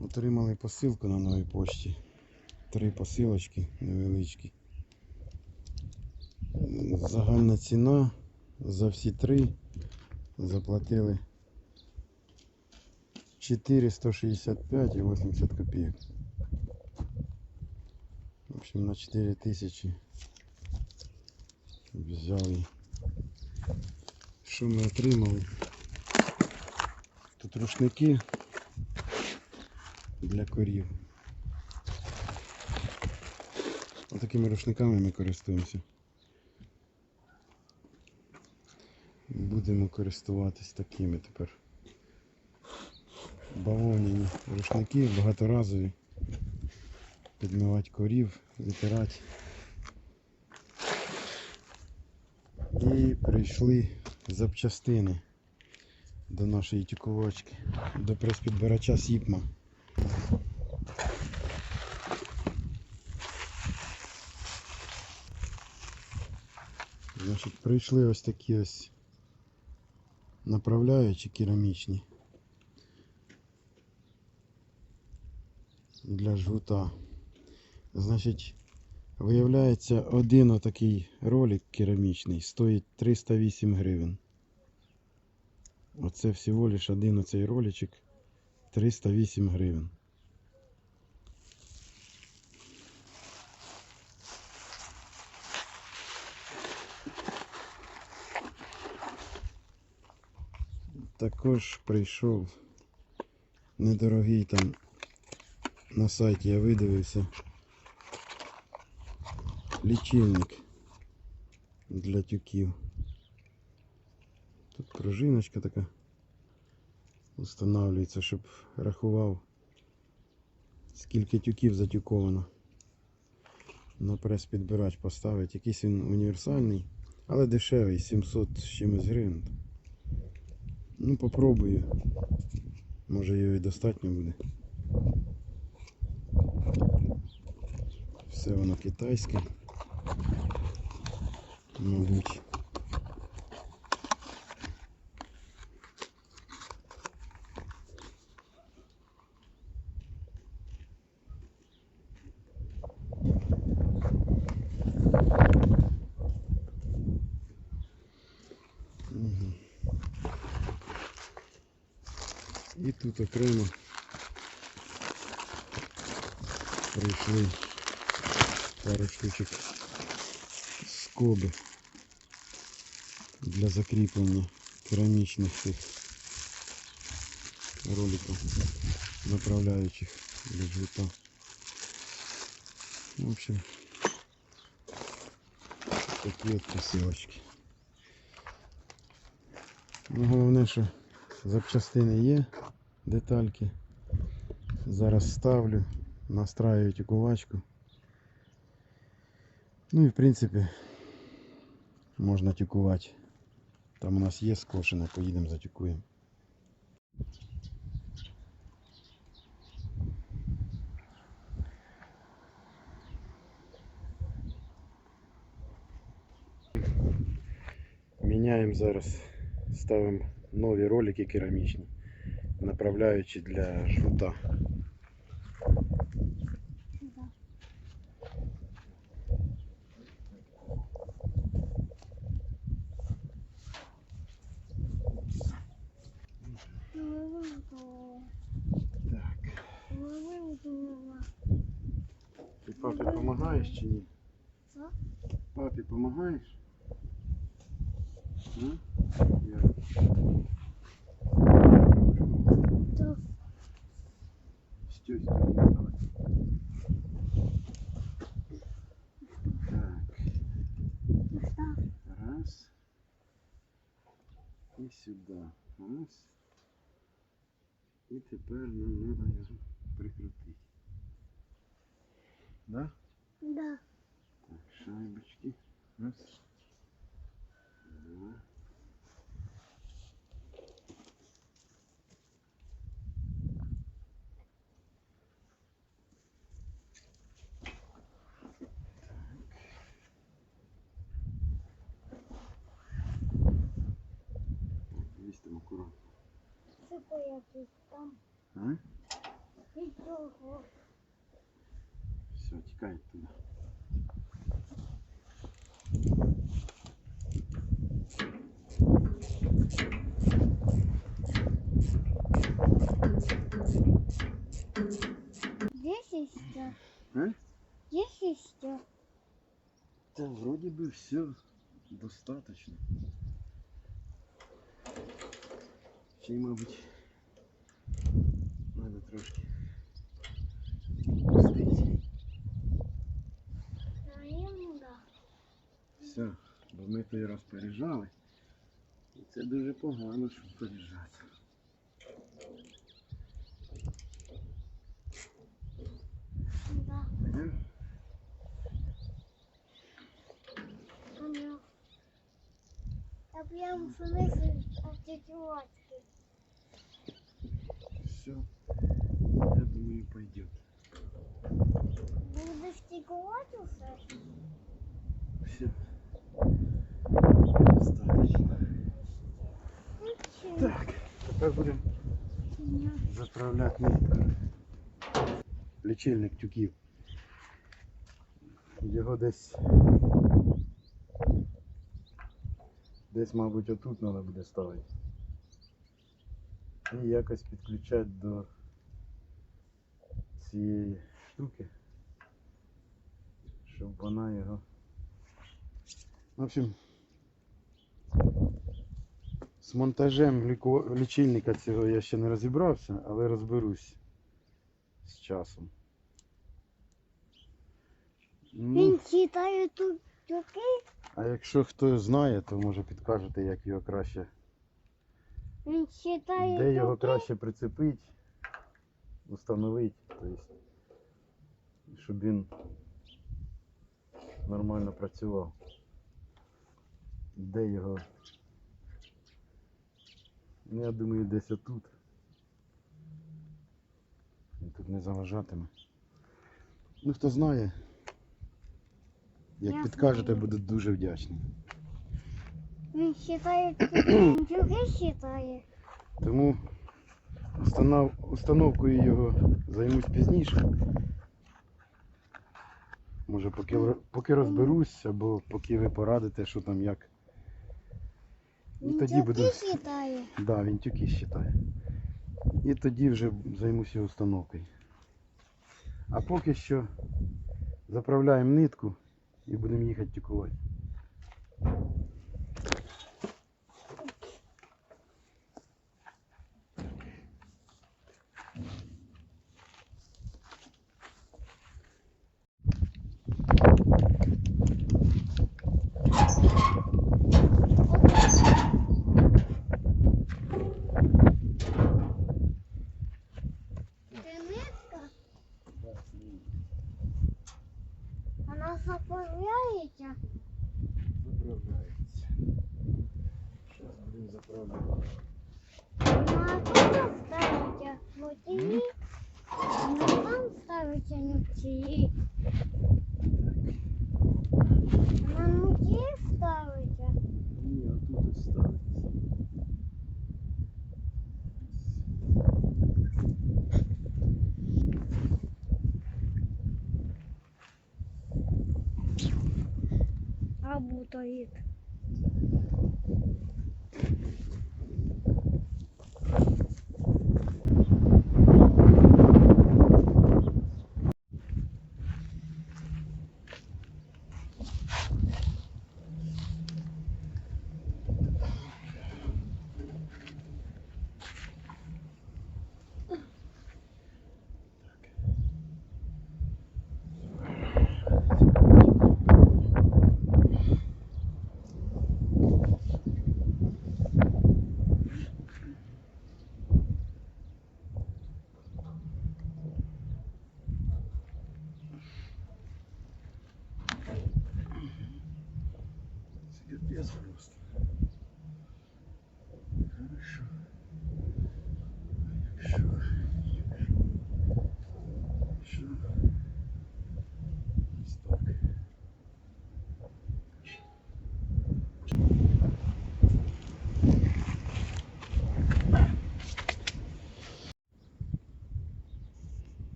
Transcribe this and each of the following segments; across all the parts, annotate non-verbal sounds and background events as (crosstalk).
Отримали посилку на новій почті. Три посилочки невеличкі. Загальна ціна за всі три заплатили 465 і 80 копійок. В общем, на 4 тисячі взяли. Що ми отримали? Тут рушники для корів. Отакими рушниками ми користуємося. Будемо користуватись такими тепер. Бавовняні рушники багаторазові. Підмивати корів, витирати. І прийшли запчастини до нашої тюковочки, до прес-підбирача Сіпма. Значить, прийшли ось такі ось направляючі керамічні для жгута. Значить, виявляється, один отакий ролик керамічний стоїть 308 гривень. Оце всього лиш один оцей роличок 308 гривень. Також прийшов недорогий там на сайті я видивився лічильник для тюків. Тут пружиночка така Встановлюється, щоб рахував скільки тюків затюковано. На прес-підбирач поставить. Якийсь він універсальний, але дешевий, 700 з чимось гривень. Ну попробую. Може його і достатньо буде. Все воно китайське. Мабуть. Мгм. І тут окремо прийшли пару штучок скоби для закріплення керамічних цих роликів, направляючих для жгута. В общем, такі от посилочки. Ну, головне, що запчастини є, детальки. Зараз ставлю, настраюю тюкувачку. Ну і в принципі можна тюкувати. Там у нас є скошене, поїдемо затюкуємо. Міняємо зараз, ставимо нові ролики керамічні, Направляючи для жгута. Так. Ти папі допомагаєш чи ні? Що? Папі допомагаєш? А? Я. Стюсь, давай. Так. Раз. І сюди. Раз. І тепер нам треба його прикрутити. Да? Да. Так, шайбочки. Раз. Два. Так, дивись там акуратно. Це пояки там. А? І Ого. Все, тікай туди. Здесь еще. А? Здесь еще. Та вроді би все достаточно. Ще й, мабуть, треба трошки. Все, бо ми той раз переїжджали. І це дуже погано, щоб? Оно. Я прям смысл артикулации. Все, я пойдет. Будешь? Все. Достаточно. Так, тепер будемо Ні. заправляти нитку. Лічильник тюків. Його десь. Десь, мабуть, отут треба буде ставити. І якось підключати до цієї штуки, щоб вона його. В общем, з монтажем лічильника цього я ще не розібрався, але розберусь з часом. Ну, Він читає тут таки, а якщо хто знає, то може підкажете, як його краще, він читає де його краще прицепити, установити, тобто, щоб він нормально працював. Де його? Ну, я думаю, десь отут. Він тут не заважатиме. Ну, хто знає, як Я підкажете, знаю. буду дуже вдячний. Він він (clears throat) таки читає. Тому установ... установкою його займусь пізніше. Може, поки, поки розберусь, або поки ви порадите, що там як. І тоді буде. читає. Да, він тюки. І тоді вже займуся установкою. А поки що заправляємо нитку і будемо їхати тюкувати. Це нитка, вона заправляється. Заправляється. Зараз будемо заправляти. Вона тут ставиться на цій, вона там ставиться на цій. Вона на цій ставиться. Ні, отут ось ставиться. Работает. Це капець просто. Хорошо. А якщо, якщо, якщо, ось так.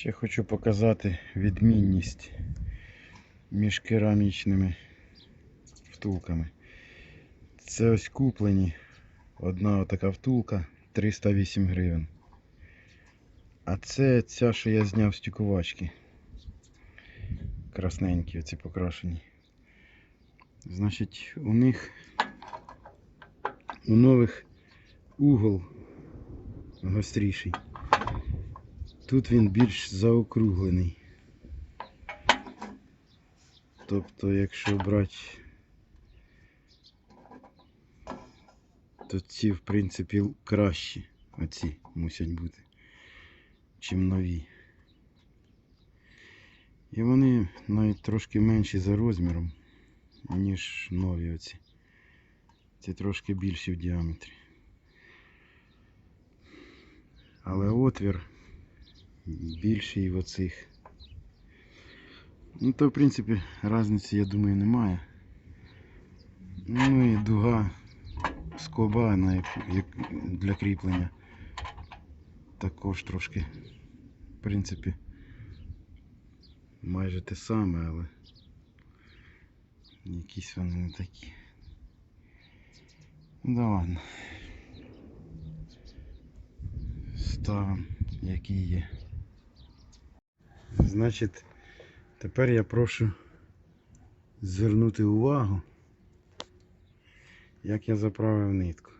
Ще хочу показати відмінність між керамічними втулками. Це ось куплені. Одна така втулка 308 гривень. А це ця, що я зняв з. Красненькі оці покрашені. Значить, у них у нових угол гостріший. Тут він більш заокруглений. Тобто, якщо брати, то ці, в принципі, кращі. Оці мусять бути, чим нові. І вони навіть трошки менші за розміром, ніж нові оці. Ці трошки більші в діаметрі. Але отвір більший в оцих. Ну то в принципі різниці я думаю немає. Ну і дуга скоба на для кріплення. Також трошки, в принципі, майже те саме, але якісь вони не такі. Ну да ладно. Ставимо, які є. Значить, тепер я прошу звернути увагу, як я заправив нитку.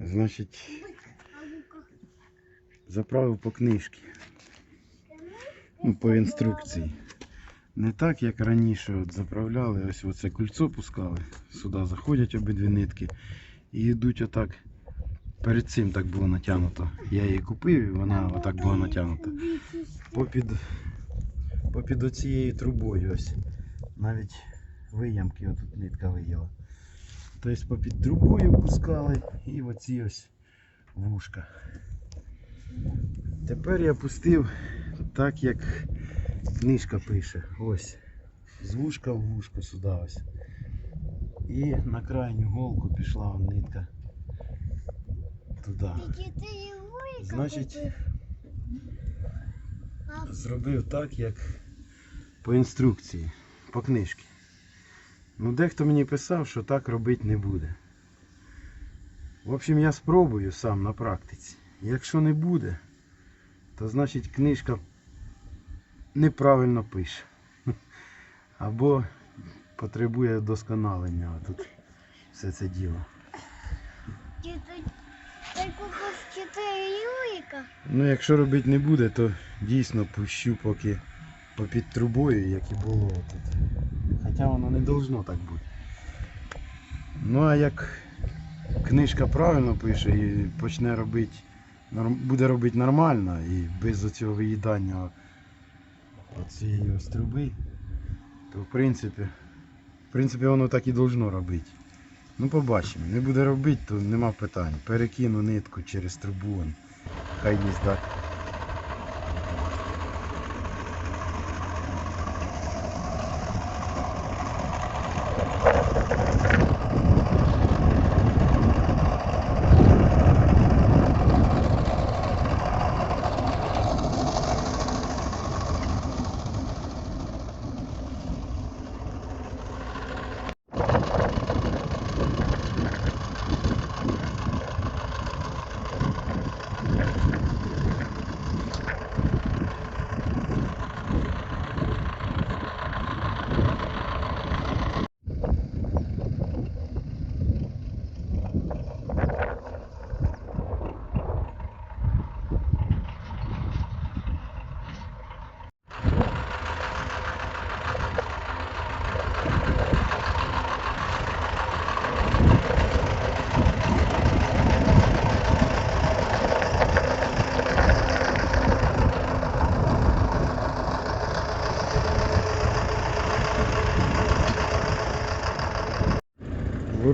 Значить, заправив по книжці. Ну, по інструкції. Не так, як раніше от заправляли, ось оце кольцо пускали, сюди заходять обидві нитки і йдуть отак. Перед цим так було натягнуто. Я її купив і вона отак була натягнута. Попід, попід оцією трубою ось. Навіть виямки отут нитка виїла. Тобто попід трубою пускали і оці ось вушка. Тепер я пустив так, як книжка пише. Ось. З вушка в вушко сюди ось. І на крайню голку пішла нитка. Туди. Значить, зробив так, як по інструкції, по книжці. Ну, дехто мені писав, що так робити не буде. В общем, я спробую сам на практиці. Якщо не буде, то значить книжка неправильно пише. (laughs) Або потребує вдосконалення тут все це діло. Ти, ти, ти купив 4 юрика? Ну, якщо робити не буде, то дійсно пущу поки попід трубою, як і було тут. Хоча воно не должно так бути. Ну а як книжка правильно пише і почне робити, буде робити нормально і без оцього виїдання цієї ось труби, то в принципі, в принципі воно так і должно робити. Ну побачимо. Не буде робити, то нема питань. Перекину нитку через трубу. Хай їздить.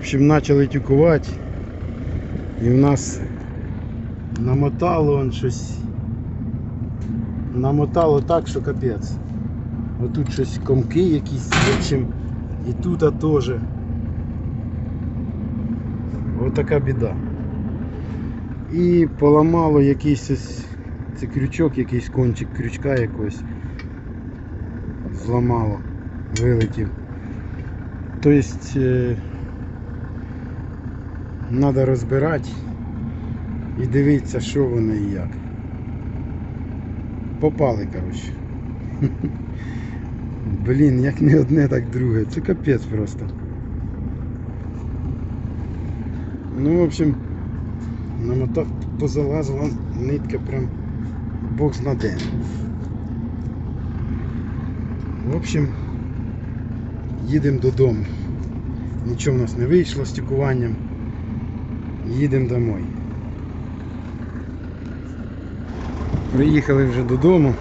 Общем, почали тюкувати. І в нас намотало он щось. Намотало так, що капець. Отут щось комки якісь, общем, і тут теж. Ось така біда. І поламало якийсь ось Це крючок, якийсь кончик крючка якогось зламало, вилетів. Тобто треба розбирати і дивитися, що воно і як. Попали, коротше. (laughs) Блін, як не одне, так друге. Це капець просто. Ну, в общем, намотав, позалазила нитка прям бог зна де. В общем, їдемо додому. Нічого в нас не вийшло з тікуванням. Їдемо домой. Приїхали вже додому.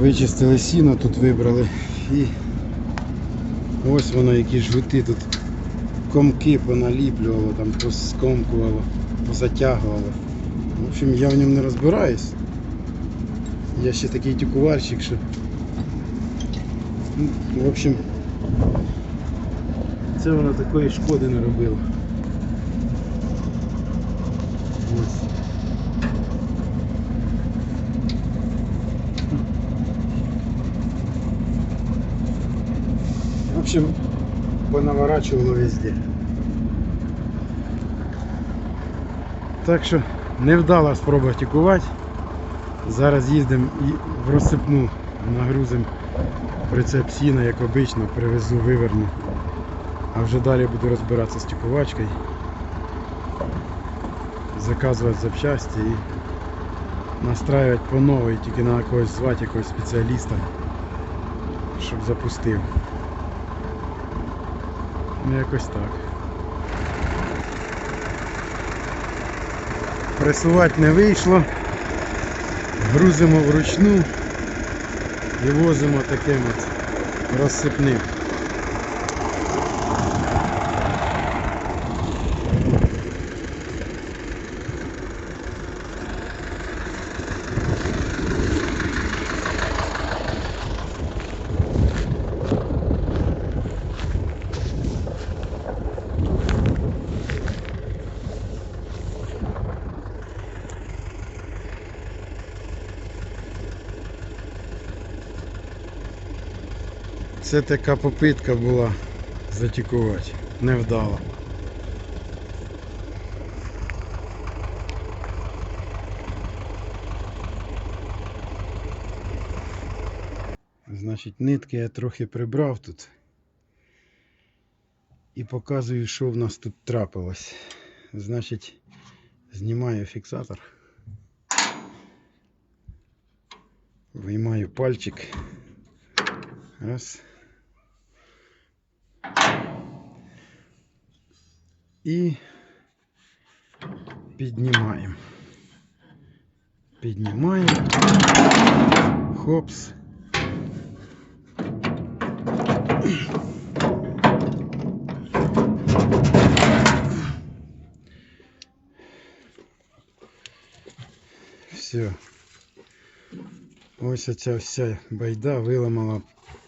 Вичистили сіно, тут вибрали і ось воно які жгути тут комки поналіплювало, там поскомкувало, позатягувало. В общем, я в ньому не розбираюсь. Я ще такий тюкувальщик, що. Ну, В общем, це воно такої шкоди не робило. Ось. В общем, понаворачивало везде. Так що невдала спроба тікувати. Зараз їздимо і в розсипну нагрузимо прицеп сіна, як обично, привезу, виверну. А вже далі буду розбиратися з тікувачкою, заказувати запчасті і настраювати по новій, тільки на когось звати якогось спеціаліста, щоб запустив. Ну якось так. Пресувати не вийшло. Грузимо вручну і возимо таким от розсипним. Це така попитка була затікувати. Невдала. Значить, нитки я трохи прибрав тут. І показую, що в нас тут трапилось. Значить, знімаю фіксатор. Виймаю пальчик. Раз. І піднімаємо. Піднімаємо. Хопс. Все. Ось оця вся байда виламала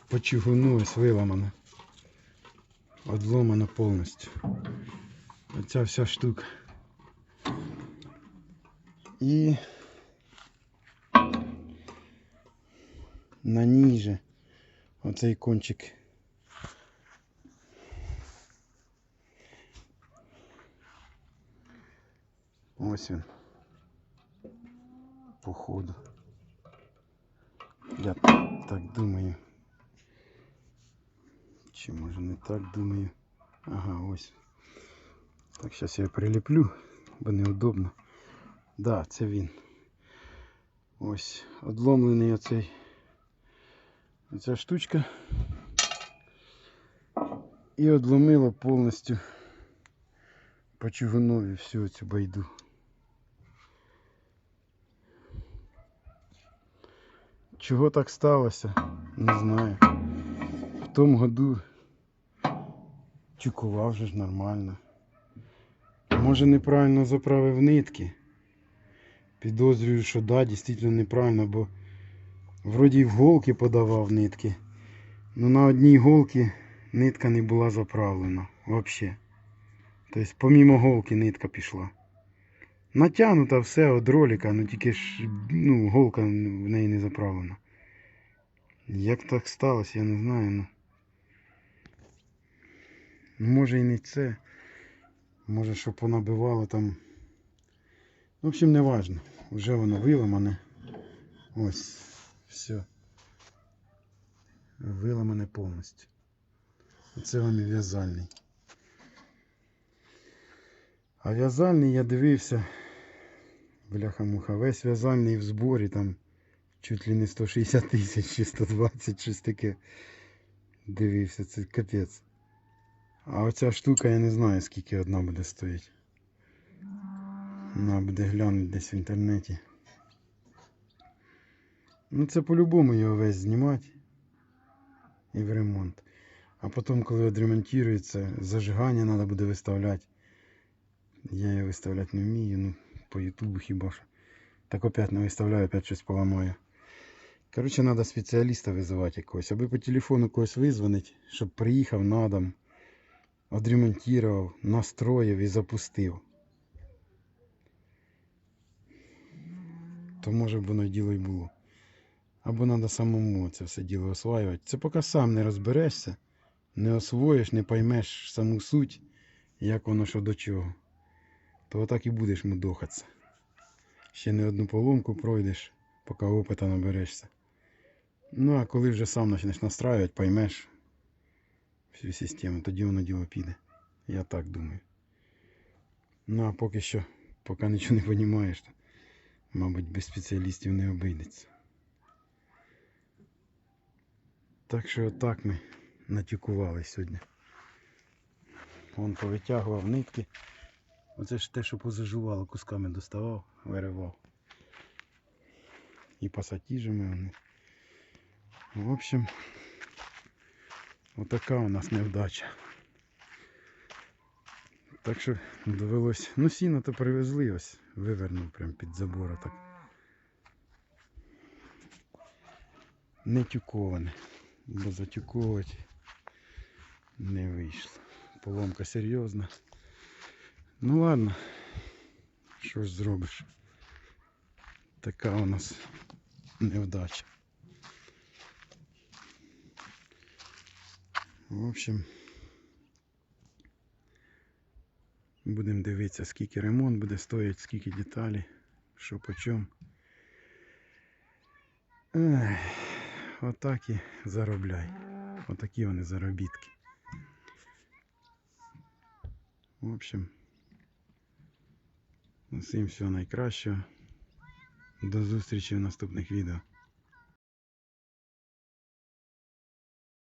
по чугуну, ось виламана. Одломана повністю. Оця вся штука. І на ній же оцей кончик. Ось він. Походу. Я так думаю. Чи може не так думаю? Ага, ось. Так, зараз я приліплю, бо неудобно. Да, це він. Ось, одломлений оцей. Оця штучка. І одломило повністю по чугунові всю цю байду. Чого так сталося? Не знаю. В тому году чекував же ж нормально. Може неправильно заправив нитки. Підозрюю, що да, дійсно неправильно, бо вроді в голки подавав нитки. Ну на одній голці нитка не була заправлена взагалі. Тобто помімо голки нитка пішла. Натягнута все від ролика, ну тільки ж ну, голка в неї не заправлена. Як так сталося, я не знаю. Ну. Ну, Може і не це. Може, щоб понабивало там. В общем, не важно. Вже воно виламане. Ось. Все. Виламане повністю. Це вам і в'язальний. А в'язальний я дивився. Бляха-муха, весь в'язальний в зборі там чуть ли не 160 тисяч чи 120, щось таке. Дивився, це капець. А оця штука я не знаю скільки одна буде стоїти. Надо буде глянути десь в інтернеті. Ну це по-любому його весь знімати і в ремонт. А потім, коли відремонтується, зажигання треба буде виставляти. Я його виставляти не вмію, ну по ютубу хіба що. Так опять не виставляю, опять щось поламаю. Коротше, треба спеціаліста визивати якогось. Аби по телефону когось визвонити, щоб приїхав на дом, відремонтував, настроїв і запустив. То може б воно діло й було. Або треба самому це все діло осваювати. Це поки сам не розберешся, не освоїш, не поймеш саму суть, як воно що до чого. То отак і будеш мудохатися. Ще не одну поломку пройдеш, поки опита наберешся. Ну а коли вже сам почнеш настраювати, поймеш всю систему, тоді воно діло піде. Я так думаю. Ну а поки що, поки нічого не розумієш, то, мабуть, без спеціалістів не обійдеться. Так що отак ми натюкували сьогодні. Вон повитягував нитки. Оце ж те, що позажувало, кусками доставав, виривав. І пасатіжами вони. В общем, отака у нас невдача. Так що довелось. Ну, сіно то привезли ось, вивернув прям під забора так. Не тюковане, бо затюковувати не вийшло. Поломка серйозна. Ну ладно, що ж зробиш? Така у нас невдача. В общем, будемо дивитися, скільки ремонт буде стоїти, скільки деталей, що по чому. Отак і заробляй. Отакі вони заробітки. В общем, всім всього найкращого. До зустрічі в наступних відео.